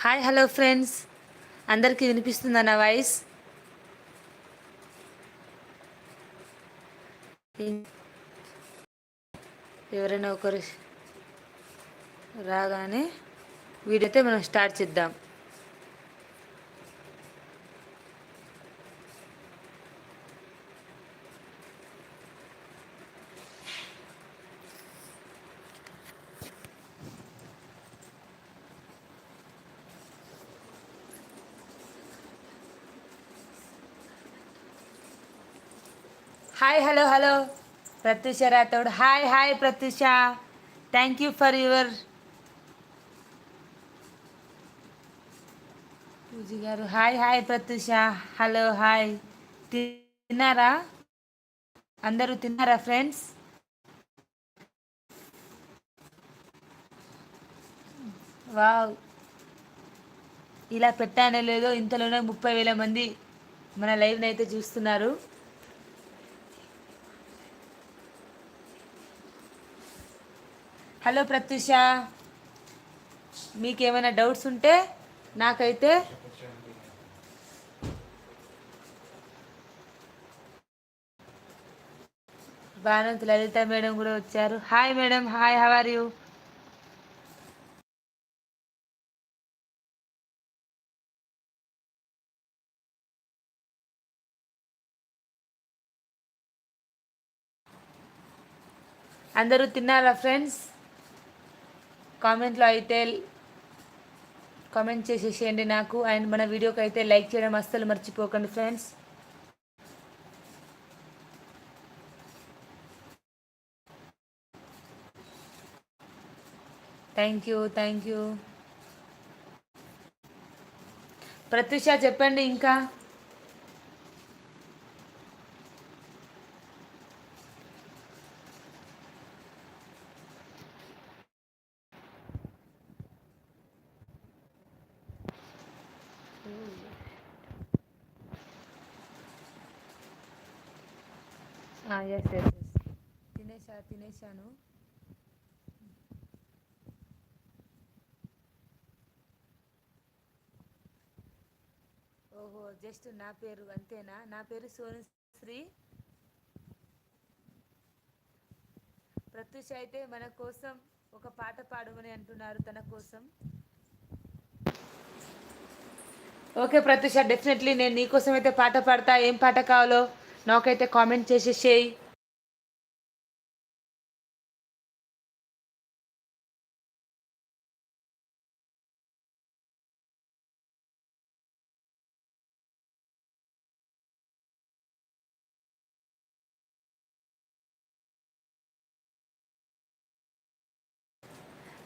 Hi hello friends. అందరికీ వినిపిస్తుందా నా వాయిస్? ఎవరైనా ఒకరు రాగానే వీడైతే మనం స్టార్ట్ చేద్దాం. Hi hello hello Pratyusha Rathod. Hi hi Pratyusha. Thank you for your Pooji గారు. Hi hi Pratyusha. Hello hi తిన్నారా? అందరూ తిన్నారా ఫ్రెండ్స్ వావ్ ఇలా పెట్టానో లేదో ఇంతలోనే ముప్పై వేల మంది మన లైవ్ని అయితే చూస్తున్నారు. హలో ప్రత్యూష. మీకేమైనా డౌట్స్ ఉంటే నాకైతే బానంత్ లలిత మేడం కూడా వచ్చారు. Hi madam hi how are you అందరూ తిన్నారా ఫ్రెండ్స్ కామెంట్లో అయితే కామెంట్ చేసేసేయండి నాకు. అండ్ మన వీడియోకి అయితే లైక్ చేయడం అస్సలు మర్చిపోకండి friends. Thank you thank you Pratyusha చెప్పండి ఇంకా. ఎస్ ఎస్ ఎస్ తినేసా తినేసాను. ఓహో జస్ట్ నా పేరు అంతేనా? నా పేరు సోనుశ్రీ ప్రత్యూష అయితే మన కోసం ఒక పాట పాడమని అంటున్నారు తన కోసం. ఓకే ప్రత్యూష డెఫినెట్లీ నేను నీకోసం అయితే పాట పాడతా. ఏం పాట కావాలో నాకైతే కామెంట్ చేసేసేయి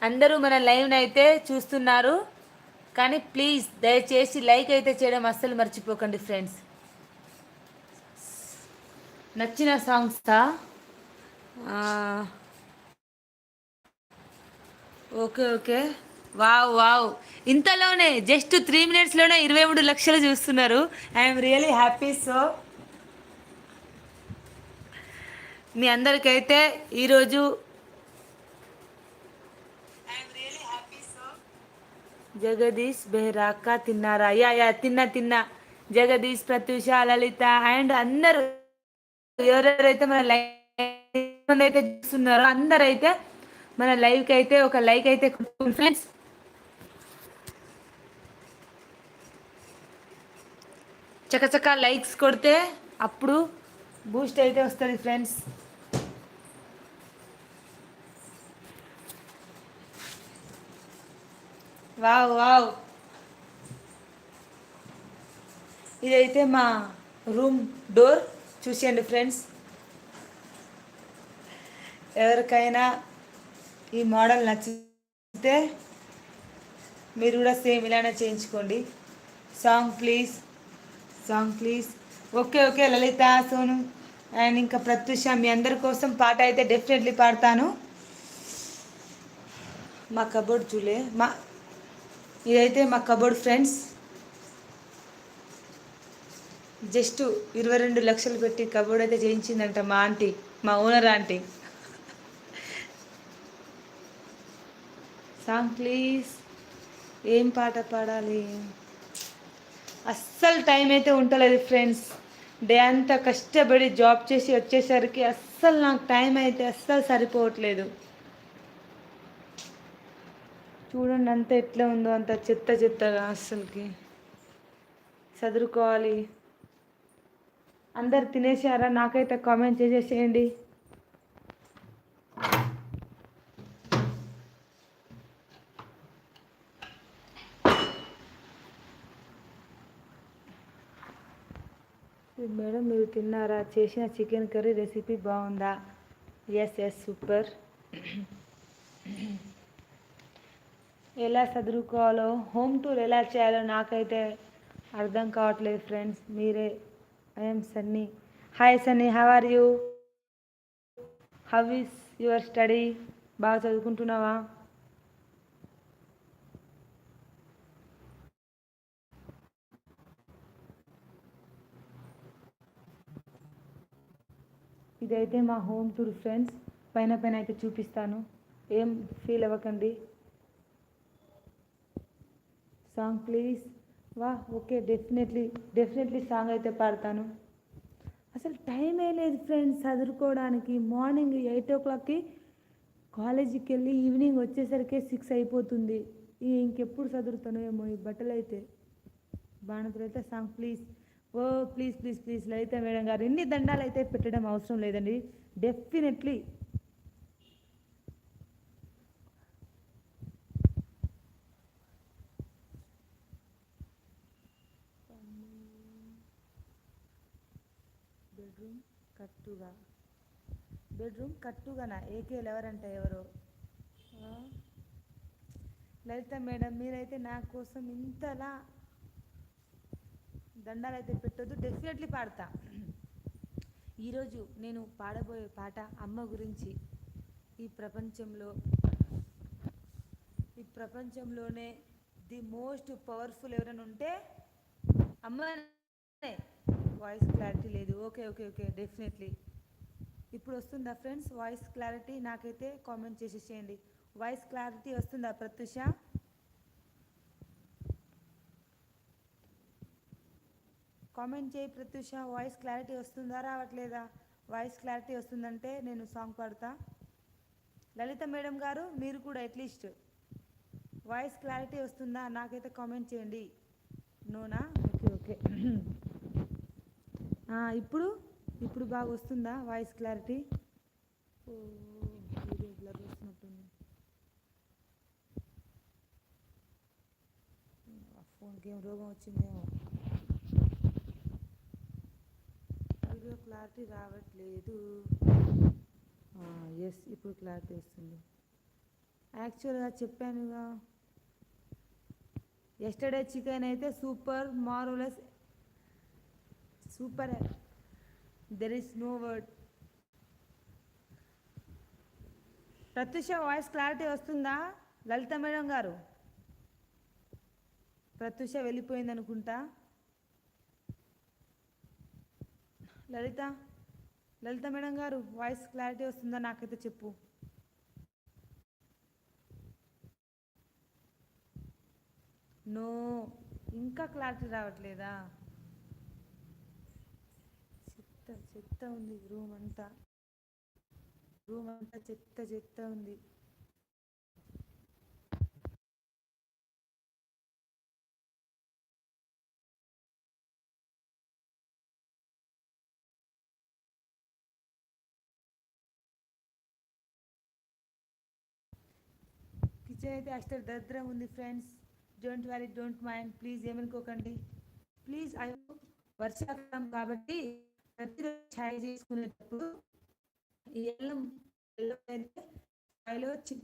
అందరూ మన లైవ్ని అయితే చూస్తున్నారు. కానీ ప్లీజ్ దయచేసి లైక్ అయితే చేయడం అస్సలు మర్చిపోకండి ఫ్రెండ్స్. నచ్చిన సాంగ్సా ఓకే ఓకే. Wow wow. ఇంతలోనే జస్ట్ త్రీ మినిట్స్లోనే ఇరవై మూడు లక్షలు చూస్తున్నారు. ఐఎమ్ రియలీ హ్యాపీ సో మీ అందరికైతే ఈరోజు జగదీష్ బెహ్రాక్క తిన్నారా? యా యా తిన్నా తిన్నా. జగదీష్ ప్రత్యూష లలిత అండ్ అందరూ ఎవరెవరైతే మన లైవ్ అయితే చూస్తున్నారో అందరైతే మన లైవ్కి అయితే ఒక లైక్ అయితే ఫ్రెండ్స్. చకచక లైక్స్ కొడితే అప్పుడు బూస్ట్ అయితే వస్తుంది ఫ్రెండ్స్. వావ్ వావ్ ఇదైతే మా రూమ్ డోర్. చూసేయండి ఫ్రెండ్స్. ఎవరికైనా ఈ మోడల్ నచ్చితే మీరు కూడా సేమ్ ఇలానే చేయించుకోండి. Song please. Song please. Okay okay Lalitha Sonu and ఇంకా ప్రత్యూష మీ అందరి కోసం పాట అయితే డెఫినెట్లీ పాడతాను. మా కబోర్డ్ చూలే మా ఇదైతే మా కబోర్డ్ ఫ్రెండ్స్. జస్ట్ ఇరవై రెండు లక్షలు పెట్టి కబోర్డ్ అయితే చేయించిందంట మా ఆంటీ మా ఓనర్ ఆంటీ. Song please. ఏం పాట పాడాలి? అస్సలు టైం అయితే ఉండలేదు ఫ్రెండ్స్. డే అంతా కష్టపడి జాబ్ చేసి వచ్చేసరికి అస్సలు నాకు టైం అయితే అస్సలు సరిపోవట్లేదు. చూడండి అంత ఎట్లా ఉందో అంత చెత్త చెత్తగా అస్సలకి. చదువుకోవాలి అందరు తినేసారా? నాకైతే కామెంట్ చేసేసేయండి. మేడం మీరు తిన్నారా? చేసిన చికెన్ కర్రీ రెసిపీ బాగుందా? ఎస్ ఎస్ సూపర్ ఎలా చదువుకోవాలో హోమ్ టూర్ ఎలా చేయాలో నాకైతే అర్థం కావట్లేదు ఫ్రెండ్స్. మీరే. I'm Sunny. Hi Sunny how are you? How is your study? బాగా చదువుకుంటున్నావా? ఇదైతే మా హోమ్ టూర్ ఫ్రెండ్స్. పైన పైన అయితే చూపిస్తాను. ఏం ఫీల్ అవ్వకండి. సాంగ్ ప్లీజ్ వా ఓకే డెఫినెట్లీ డెఫినెట్లీ సాంగ్ అయితే పాడతాను. అసలు టైమే లేదు ఫ్రెండ్స్ చదువుకోవడానికి. మార్నింగ్ ఎయిట్ ఓ క్లాక్కి కాలేజీకి వెళ్ళి ఈవినింగ్ వచ్చేసరికి సిక్స్ అయిపోతుంది. ఇంకెప్పుడు చదువుతాను ఏమో ఈ బట్టలు అయితే. బాణతులైతే song please oh please please please Lalitha madam గారు ఎన్ని దండాలు అయితే పెట్టడం అవసరం లేదండి. డెఫినెట్లీ బెడ్రూమ్ కట్టుగా. బెడ్రూమ్ కట్టుగానా? ఏకేలు ఎవరంట ఎవరు? లలిత మేడం మీరైతే నా కోసం ఇంతలా దండాలు అయితే పెట్టొద్దు. డెఫినెట్లీ పాడతా. ఈరోజు నేను పాడబోయే పాట అమ్మ గురించి. ఈ ప్రపంచంలో ఈ ప్రపంచంలోనే ది మోస్ట్ పవర్ఫుల్ ఎవరైనా ఉంటే అమ్మ వాయిస్ క్లారిటీ లేదు. ఓకే ఓకే ఓకే డెఫినెట్లీ ఇప్పుడు వస్తుందా ఫ్రెండ్స్ వాయిస్ క్లారిటీ నాకైతే కామెంట్ చేసేసేయండి వాయిస్ క్లారిటీ వస్తుందా ప్రత్యూష? కామెంట్ చేయి ప్రత్యూష. వాయిస్ క్లారిటీ వస్తుందా రావట్లేదా? వాయిస్ క్లారిటీ వస్తుందంటే నేను సాంగ్ పాడతా. లలిత మేడం గారు మీరు కూడా అట్లీస్ట్ వాయిస్ క్లారిటీ వస్తుందా? నాకైతే కామెంట్ చేయండి. నోనా? ఓకే ఓకే ఇప్పుడు? ఇప్పుడు బాగా వస్తుందా వాయిస్ క్లారిటీ ఓ వీడియో బ్లర్ వస్తున్నట్టుంది ఆ ఫోన్కి ఏం రోగం వచ్చిందేమో. వీడియో క్లారిటీ రావట్లేదు. ఎస్ ఇప్పుడు క్లారిటీ వస్తుంది. యాక్చువల్గా చెప్పానుగా. ఎస్టర్డే చికెన్ అయితే super marvellous super there is no word Pratyusha voice clarity వస్తుందా? లలిత మేడం గారు. ప్రత్యూష వెళ్ళిపోయింది అనుకుంటా. లలిత లలిత మేడం గారు వాయిస్ క్లారిటీ వస్తుందా? నాకైతే చెప్పు. నో ఇంకా క్లారిటీ రావట్లేదా? చెత్త చెత్త ఉంది. రూమ్ అంతా. రూమ్ అంతా చెత్త చెత్త ఉంది. కిచెన్ అయితే అస్సలు దరిద్రం ఉంది friends don't worry don't mind please ఏమనుకోకండి. ప్లీజ్ ఐ వర్షాకాలం కాబట్టి ప్రతిరోజు ఛాయ్ చేసుకునేటప్పుడు ఈ ఎల్లం ఎల్లం అయితే ఛాయ్లో చి-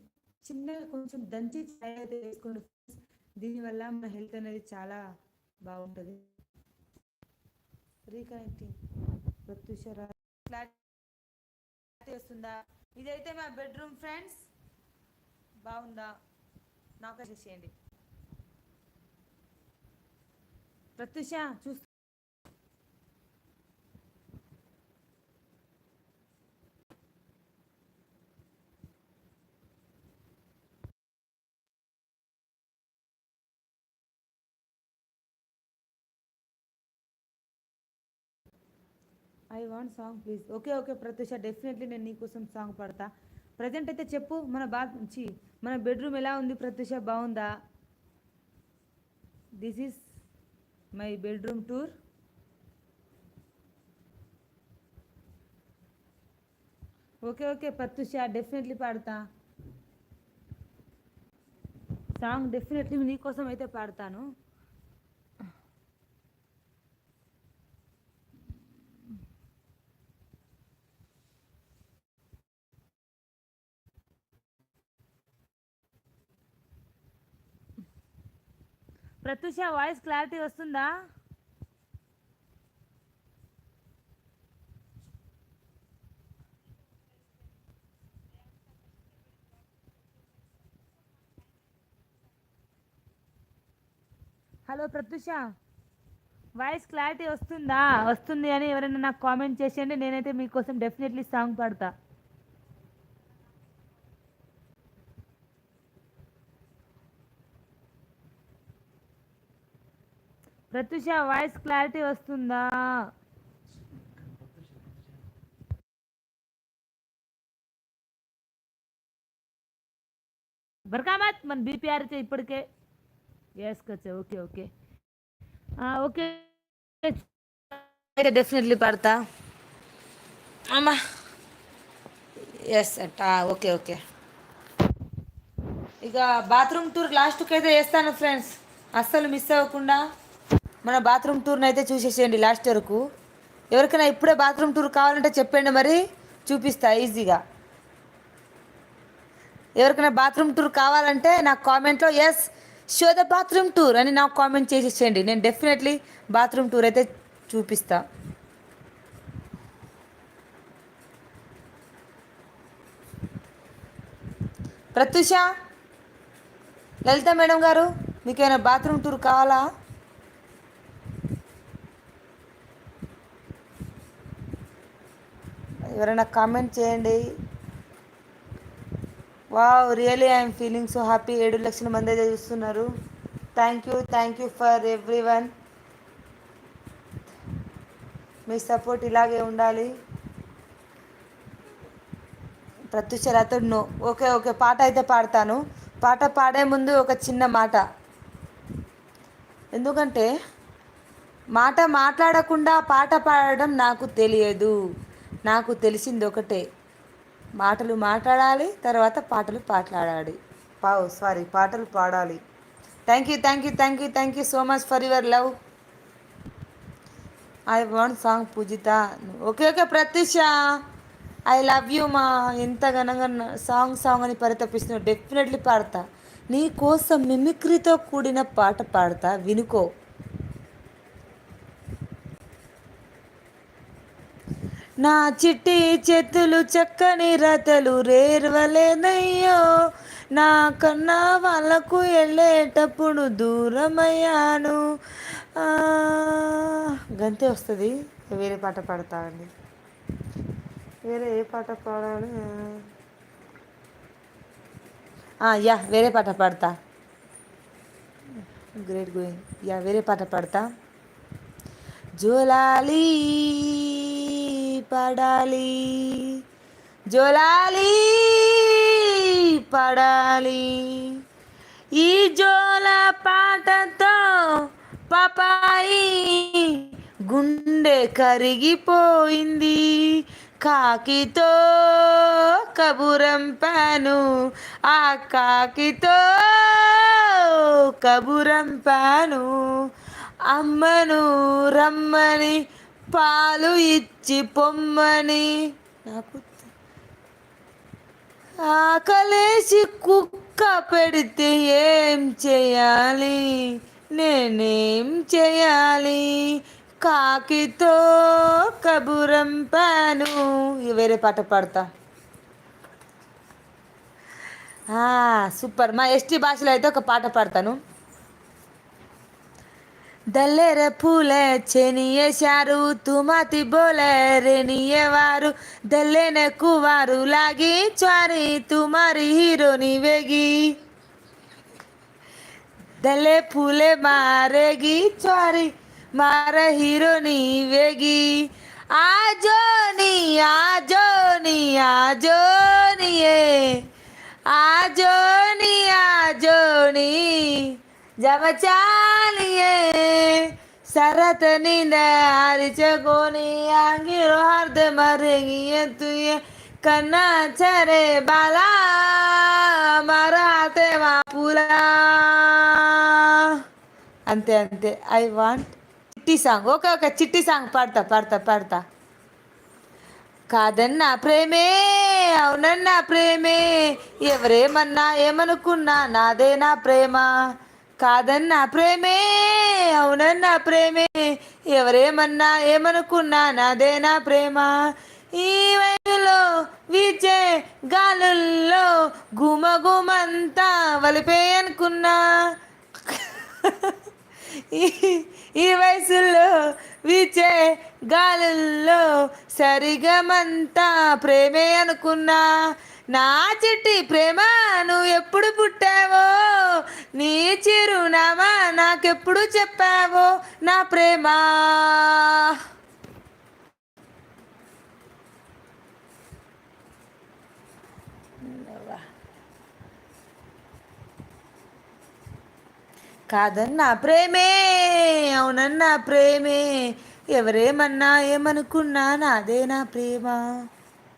చిన్నగా కొంచెం దంచి ఛాయ్ అయితే వేసుకోండి దీనివల్ల మన హెల్త్ అనేది చాలా బాగుంటుంది. రీకనెక్టింగ్ ప్రత్యూష క్లారిటీ వస్తుందా? ఇదైతే మా బెడ్రూమ్ ఫ్రెండ్స్. బాగుందా? నాకు చేసేయండి ప్రత్యూష చూస్తా I want song please. Okay okay Pratyusha definitely నేను నీకోసం సాంగ్ పాడతా. ప్రజెంట్ అయితే చెప్పు మన బా చి మన బెడ్రూమ్ ఎలా ఉంది ప్రత్యూష? బాగుందా? This is my bedroom tour okay okay Pratyusha definitely పాడతా. సాంగ్ డెఫినెట్లీ నీకోసం అయితే పాడతాను. ప్రత్యూష వాయిస్ క్లారిటీ వస్తుందా? హలో ప్రత్యూష. వాయిస్ క్లారిటీ వస్తుందా? వస్తుంది అని ఎవరైనా నాకు కామెంట్ చేసేయండి నేనైతే మీకోసం డెఫినెట్లీ సాంగ్ పాడతా. ప్రత్యూష వాయిస్ క్లారిటీ వస్తుందా? బర్కాబాద్ మన బీపీఆర్ ఇప్పటికే. వేసుకొచ్చా ఓకే ఓకే ఓకే డెఫినెట్లీ పడతా. అమ్మా. ఎస్ అట్ట ఓకే ఓకే ఇక బాత్రూమ్ టూర్ లాస్ట్కి అయితే వేస్తాను ఫ్రెండ్స్ అస్సలు మిస్ అవ్వకుండా. మన బాత్రూమ్ టూర్ని అయితే చూసేసేయండి లాస్ట్ వరకు. ఎవరికైనా ఇప్పుడే బాత్రూమ్ టూర్ కావాలంటే చెప్పండి మరి చూపిస్తా ఈజీగా ఎవరికైనా బాత్రూమ్ టూర్ కావాలంటే నాకు కామెంట్లో yes show the bathroom tour అని నాకు కామెంట్ చేసేసేయండి. నేను డెఫినెట్లీ బాత్రూమ్ టూర్ అయితే చూపిస్తా. ప్రత్యూష లలిత మేడం గారు మీకేమైనా బాత్రూమ్ టూర్ కావాలా? ఎవరైనా కామెంట్ చేయండి. Wow really I'm feeling so happy ఏడు లక్షల మంది అయితే చూస్తున్నారు. Thank you thank you for everyone me support ఇలాగే ఉండాలి. ప్రత్యుష రాత్రుడు నో ఓకే ఓకే పాట అయితే పాడతాను. పాట పాడే ముందు ఒక చిన్న మాట. ఎందుకంటే మాట మాట్లాడకుండా పాట పాడడం నాకు తెలియదు. నాకు తెలిసింది ఒకటే మాటలు మాట్లాడాలి తర్వాత పాటలు పాటలాడాలి. పావు సారీ పాటలు పాడాలి. Thank you thank you thank you thank you so much for your love. I want song Poojitha. Okay okay Pratyusha. I love you మా. ఎంత ఘనంగా సాంగ్ సాంగ్ అని పరితపిస్తున్నావు. డెఫినెట్లీ పాడతా. నీ కోసం మిమిక్రీతో కూడిన పాట పాడతా. వినుకో. నా చిట్టి చేతులు చక్కని రతలు రేర్వలేదయ్యో. నా కన్నా వాళ్ళకు వెళ్ళేటప్పుడు దూరమయ్యాను. గంతే వస్తుంది. వేరే పాట పాడతా అండి. వేరే ఏ పాట పాడాలి? యా వేరే పాట పాడతా. గ్రేట్ గోయింగ్ యా వేరే పాట పాడతా. జోలాలి. పడాలి జోలాలి పడాలి. ఈ జోల పాటతో పాపాయి గుండె కరిగిపోయింది. కాకితో కబురంపాను ఆ కాకితో కబురంపాను. అమ్మను రమ్మని పాలు ఇచ్చి పొమ్మని. నాకు ఆకలేసి కుక్క పెడితే ఏం చేయాలి? నేనేం చేయాలి? కాకితో కబురంపాను వేరే పాట పాడతా. సూపర్. మా ఎస్టీ భాషలో అయితే ఒక పాట పాడతాను. દલેર ફૂલે છે નીએ સારું તુમાથી બોલે રે નીએ વારું. દલે ને કુવારું લાગી ચારી તુમારી મારી હીરોની વેગી. દલે ફૂલે મારે ગી ચોરી, મારા હીરોની વેગી. આજો ની આજો ની આજો ની આજો జమచాలియే శరత్ నింద हरिच అంగిరు आंगिर हर्द కన్నా చరే బాలా మరాతే మాపులా అంతే అంతే. I want Chitti song okay okay. Chitti song పాడతా పాడతా పాడతా. కాదన్నా ప్రేమే అవునన్నా ప్రేమే. ఎవరేమన్నా ఏమనుకున్నా నాదే నా ప్రేమ. కాదన్న ప్రేమే అవునన్న ప్రేమే. ఎవరేమన్నా ఏమనుకున్నా నాదే నా ప్రేమ? ఈ వయసులో వీచే గాలుల్లో గుమ గుమంతా వలిపే అనుకున్నా ఈ- వయసులో వీచే గాలుల్లో సరిగమంతా ప్రేమే అనుకున్నా. నా చిట్టి ప్రేమ నువ్వు ఎప్పుడు పుట్టావో? నీ చిరునామా నాకెప్పుడు చెప్పావో? నా ప్రేమ. కాదన్న ప్రేమే అవునన్నా ప్రేమే. ఎవరేమన్నా ఏమనుకున్నా నాదే నా ప్రేమ.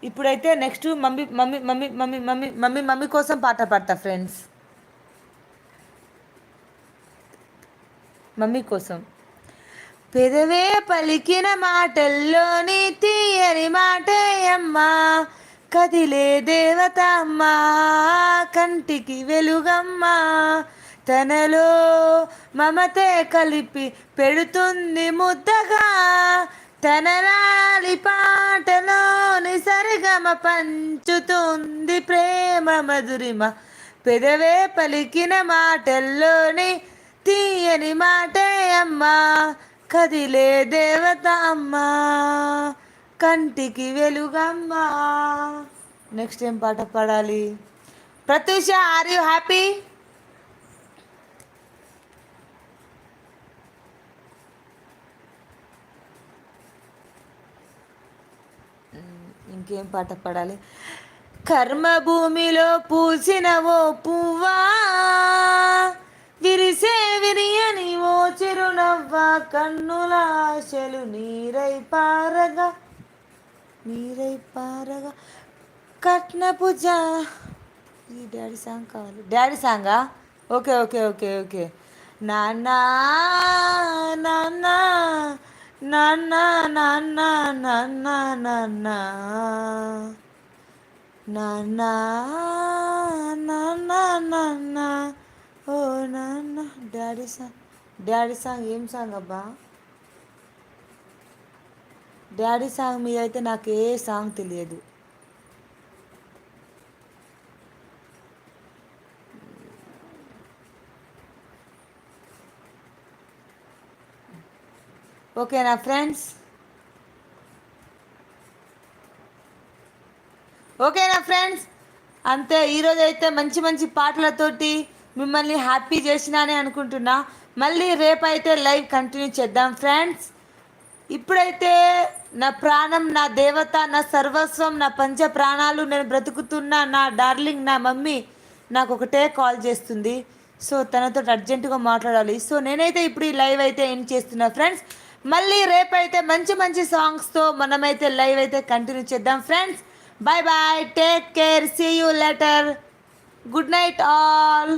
ఇప్పుడైతే next mummy mummy mummy mummy mummy mummy mummy కోసం పాట పాడతా ఫ్రెండ్స్ మమ్మీ కోసం. పెదవే పలికిన మాటల్లోని తీయని మాటే అమ్మా. కదిలే దేవత కంటికి వెలుగమ్మా. తనలో మమతే కలిపి పెడుతుంది ముద్దగా. తనరాలి పాటలో పాటలోని సరిగమ పంచుతుంది ప్రేమ మధురిమ. పెదవే పలికిన మాటల్లోని తీయని మాటే అమ్మా. కదిలే దేవత అమ్మా. కంటికి వెలుగమ్మా. నెక్స్ట్ ఏం పాట పాడాలి? ప్రత్యూష ఆర్ యూ హ్యాపీ ఇంకేం పాట పాడాలి? కర్మభూమిలో పూసిన ఓ పువ్వా? విరిసే విరియని ఓ చిరునవ్వ కన్నుల ఆశలు నీరై పారగా నీరై పారగా. కట్న పూజ. ఈ డాడీ సాంగ్ కావాలి. డాడీ సాంగా? Okay okay okay okay. నాన్న నాన్న నాన్న నాన్న నాన్న నాన్న నాన్న నాన్న నాన్న ఓ నాన్న డాడీ సాంగ్ డాడీ సాంగ్ ఏం సాంగ్ అబ్బా? డాడీ సాంగ్ మీద అయితే నాకు ఏ సాంగ్ తెలియదు. ఓకేనా ఫ్రెండ్స్ ఓకేనా ఫ్రెండ్స్ అంతే ఈరోజు అయితే మంచి మంచి పాటలతోటి మిమ్మల్ని హ్యాపీ చేసినానే అనుకుంటున్నా. మళ్ళీ రేపైతే లైవ్ కంటిన్యూ చేద్దాం ఫ్రెండ్స్. ఇప్పుడైతే నా ప్రాణం నా దేవత నా సర్వస్వం నా పంచ ప్రాణాలు నేను బ్రతుకుతున్న నా డార్లింగ్ నా మమ్మీ నాకు ఒకటే కాల్ చేస్తుంది. సో తనతో అర్జెంటుగా మాట్లాడాలి. సో నేనైతే ఇప్పుడు ఈ లైవ్ అయితే ఎండ్ చేస్తున్నా ఫ్రెండ్స్. మళ్ళీ రేపైతే మంచి మంచి సాంగ్స్తో మనమైతే లైవ్ అయితే కంటిన్యూ చేద్దాం. Friends bye bye take care see you later good night all